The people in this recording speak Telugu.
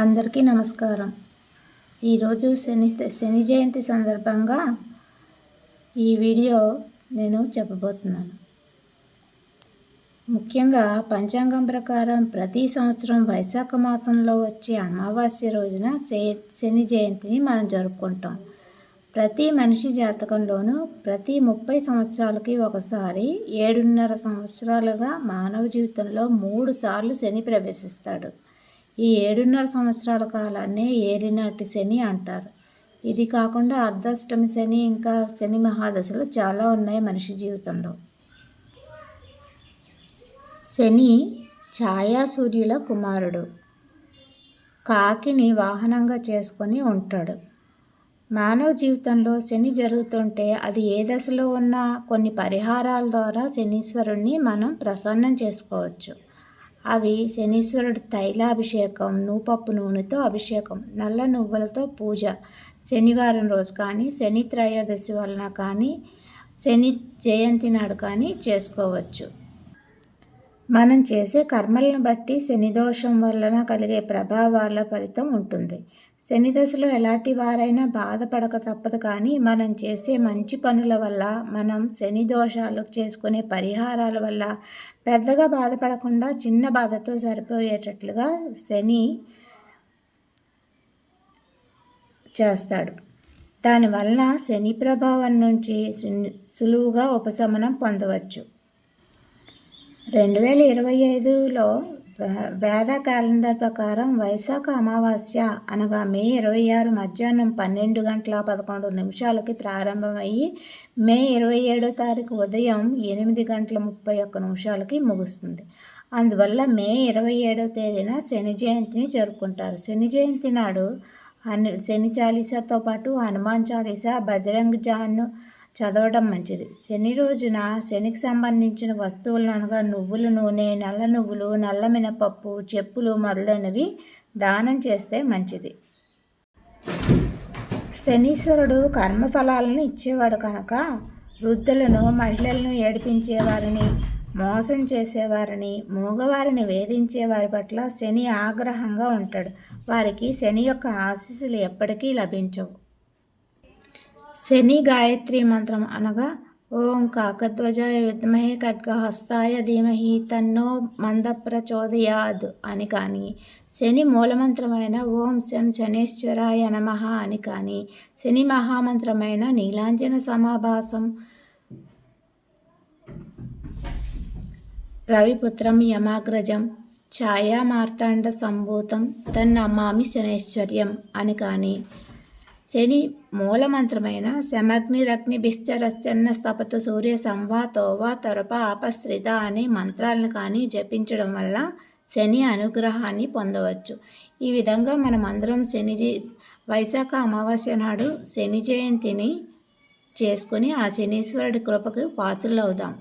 అందరికీ నమస్కారం. ఈరోజు శని శని జయంతి సందర్భంగా ఈ వీడియో నేను చెప్పబోతున్నాను. ముఖ్యంగా పంచాంగం ప్రకారం ప్రతి సంవత్సరం వైశాఖ మాసంలో వచ్చే అమావాస్య రోజున శని జయంతిని మనం జరుపుకుంటాం. ప్రతి మనిషి జాతకంలోనూ ప్రతి ముప్పై సంవత్సరాలకి ఒకసారి ఏడున్నర సంవత్సరాలుగా మానవ జీవితంలో మూడు సార్లు శని ప్రవేశిస్తాడు. ఈ ఏడున్నర సంవత్సరాల కాలాన్ని ఏలినాటి శని అంటారు. ఇది కాకుండా అర్ధాష్టమి శని ఇంకా శని మహాదశలు చాలా ఉన్నాయి మనిషి జీవితంలో. శని ఛాయా సూర్యుల కుమారుడు. కాకిని వాహనంగా చేసుకొని ఉంటాడు. మానవ జీవితంలో శని జరుగుతుంటే అది ఏ దశలో ఉన్నా కొన్ని పరిహారాల ద్వారా శనీశ్వరుణ్ణి మనం ప్రసన్నం చేసుకోవచ్చు. అవి శనీశ్వరుడు తైలాభిషేకం నూపప్పు నూనెతో అభిషేకం నల్ల నువ్వులతో పూజ. శనివారం రోజు కానీ శని త్రయోదశి వలన కానీ శని జయంతి నాడు కానీ చేసుకోవచ్చు. మనం చేసే కర్మలను బట్టి శని దోషం వలన కలిగే ప్రభావాల ఫలితం ఉంటుంది. శని దశలో ఎలాంటి వారైనా బాధపడక తప్పదు కానీ మనం చేసే మంచి పనుల వల్ల మనం శని దోషాలు చేసుకునే పరిహారాల వల్ల పెద్దగా బాధపడకుండా చిన్న బాధతో సరిపోయేటట్లుగా శని చేస్తాడు. దానివల్ల శని ప్రభావం నుంచి సులువుగా ఉపశమనం పొందవచ్చు. రెండు వేల ఇరవై ఐదులో వేద క్యాలెండర్ ప్రకారం వైశాఖ అమావాస్య అనగా మే ఇరవై ఆరు మధ్యాహ్నం పన్నెండు గంటల పదకొండు నిమిషాలకి ప్రారంభమయ్యి మే ఇరవై ఏడో తారీఖు ఉదయం ఎనిమిది గంటల ముప్పై ఒక్క నిమిషాలకి ముగుస్తుంది. అందువల్ల మే ఇరవై ఏడో తేదీన శని జయంతిని జరుపుకుంటారు. శని జయంతి నాడు శని చాలీసాతో పాటు హనుమాన్ చాలీసా బజరంగ్ జాన్ను చదవడం మంచిది. శని రోజున శనికి సంబంధించిన వస్తువులను అనగా నువ్వుల నూనె నల్ల నువ్వులు నల్ల మినపప్పు చెప్పులు మొదలైనవి దానం చేస్తే మంచిది. శనీశ్వరుడు కర్మఫలాలను ఇచ్చేవాడు కనుక వృద్ధులను మహిళలను ఏడిపించేవారిని మోసం చేసేవారిని మూగవారిని వేధించే వారి పట్ల శని ఆగ్రహంగా ఉంటాడు. వారికి శని యొక్క ఆశీస్సులు ఎప్పటికీ లభించవు. శని గాయత్రి మంత్రం అనగా ఓం కాకధ్వజాయ విద్మహే ఖడ్గహస్తాయ ధీమహి తన్నో మందప్రచోదయాద్ అని కానీ శని మూలమంత్రమైన ఓం శం శనేశ్వరాయ నమ అని కానీ శని మహామంత్రమైన నీలాంజన సమాభాసం రవిపుత్రం యమాగ్రజం ఛాయామార్తాండ సంభూతం తన్నమామి శనేశ్వర్యం అని కానీ శని మూలమంత్రమైన శమగ్నిరగ్ని బిశ్చరస్యన్న స్తపత సూర్య సంవాతోవా తొరప ఆపశ్రిత అనే మంత్రాలను కానీ జపించడం వల్ల శని అనుగ్రహాన్ని పొందవచ్చు. ఈ విధంగా మనమందరం శని వైశాఖ అమావాస్య నాడు శని జయంతిని చేసుకుని ఆ శనీశ్వరుడి కృపకు పాత్రలవుదాం.